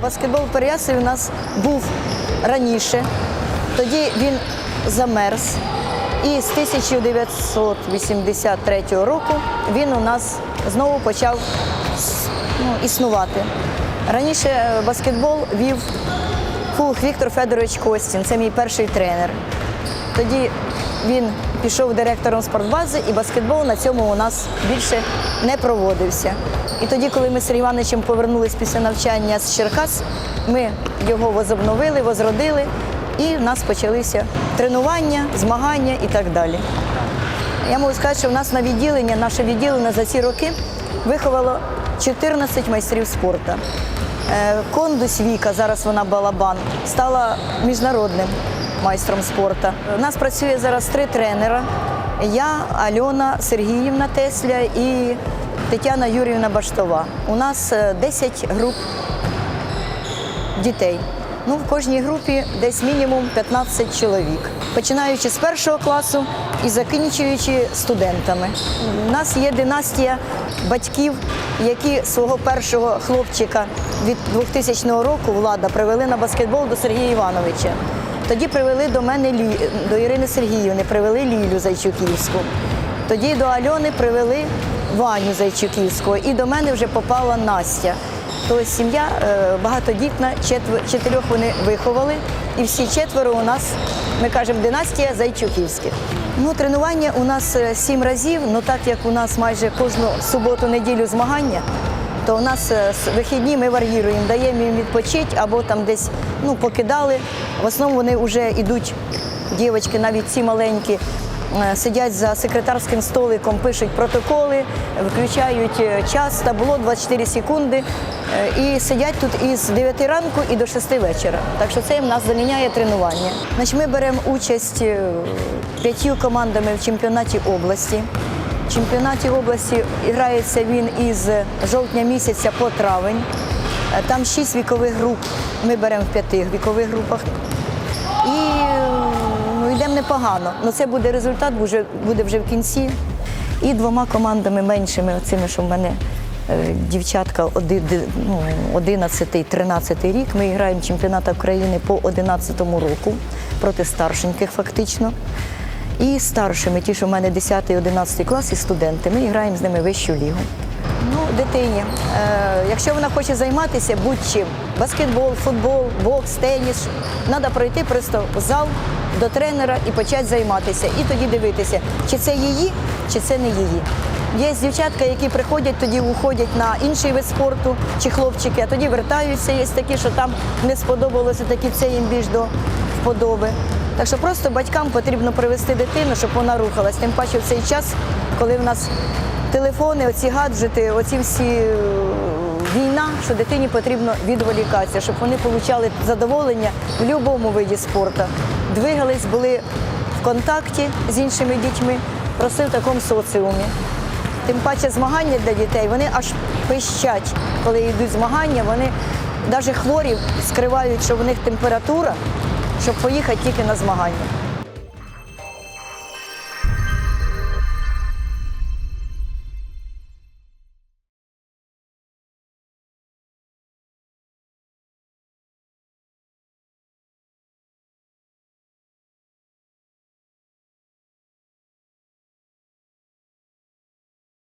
Баскетбол в Переяславі у нас був раніше, тоді він замерз. І з 1983 року він у нас знову почав ну, існувати. Раніше е, баскетбол вів Фух Віктор Федорович Костін, це мій перший тренер. Тоді він пішов директором спортбази, і баскетбол на цьому у нас більше не проводився. І тоді, коли ми з Сергієм Івановичем повернулись після навчання з Черкас, ми його возобновили, возродили, і в нас почалися тренування, змагання і так далі. Я можу сказати, що в нас на відділення, наше відділення за ці роки виховало 14 майстрів спорту. Е, Кондус Віка, зараз вона балабан, стала міжнародним майстром спорту. У нас працює зараз три тренера. Я, Альона Сергіївна Тесля і Тетяна Юріївна Баштова. У нас е, 10 груп дітей. Ну, в кожній групі десь мінімум 15 чоловік, починаючи з першого класу і закінчуючи студентами. У нас є династія батьків, які свого першого хлопчика від 2000 року влада привели на баскетбол до Сергія Івановича. Тоді привели до мене Лі... до Ірини Сергіївни, привели Лілю Зайчуківську. Тоді до Альони привели Ваню Зайчуківського, і до мене вже попала Настя. Тобто сім'я е, багатодітна, чотирьох вони виховали, і всі четверо у нас, ми кажемо, династія Зайчуківських. Ну, тренування у нас е, сім разів, ну так як у нас майже кожну суботу-неділю змагання, то у нас е, вихідні ми вар'їруємо, даємо їм відпочити або там десь ну, покидали. В основному вони вже йдуть, дівчатки, навіть ці маленькі, сидять за секретарським столиком, пишуть протоколи, включають е, час, табло 24 секунди е, і сидять тут із 9 ранку і до 6 вечора. Так що це в нас заміняє тренування. Значить, ми беремо участь е, п'ятью командами в чемпіонаті області. В чемпіонаті області грається він із жовтня місяця по травень. Е, Там шість вікових груп. Ми беремо в п'яти вікових групах. І йдемо непогано. Ну, це буде результат, буде, буде вже в кінці. І двома командами меншими, оцими, що в мене е, дівчатка оди- ди- ну, 11-13 рік. Ми граємо чемпіонат України по 11 року проти старшеньких фактично. І старшими, ті, що в мене 10 11 клас, і студенти. Ми граємо з ними вищу лігу. Ну, дитині, е, якщо вона хоче займатися будь-чим, баскетбол, футбол, бокс, теніс, треба пройти просто в зал до тренера і почати займатися. І тоді дивитися, чи це її, чи це не її. Є дівчатка, які приходять, тоді уходять на інший вид спорту, чи хлопчики, а тоді вертаються. Є такі, що там не сподобалося, такі це їм більш до вподоби. Так що просто батькам потрібно привести дитину, щоб вона рухалась. Тим паче в цей час, коли в нас телефони, оці гаджети, оці всі е, війна, що дитині потрібно відволікатися, щоб вони отримали задоволення в будь-якому виді спорту. Двигались, були в контакті з іншими дітьми, росли в такому соціумі. Тим паче змагання для дітей, вони аж пищать, коли йдуть змагання, вони навіть хворі скривають, що в них температура, щоб поїхати тільки на змагання.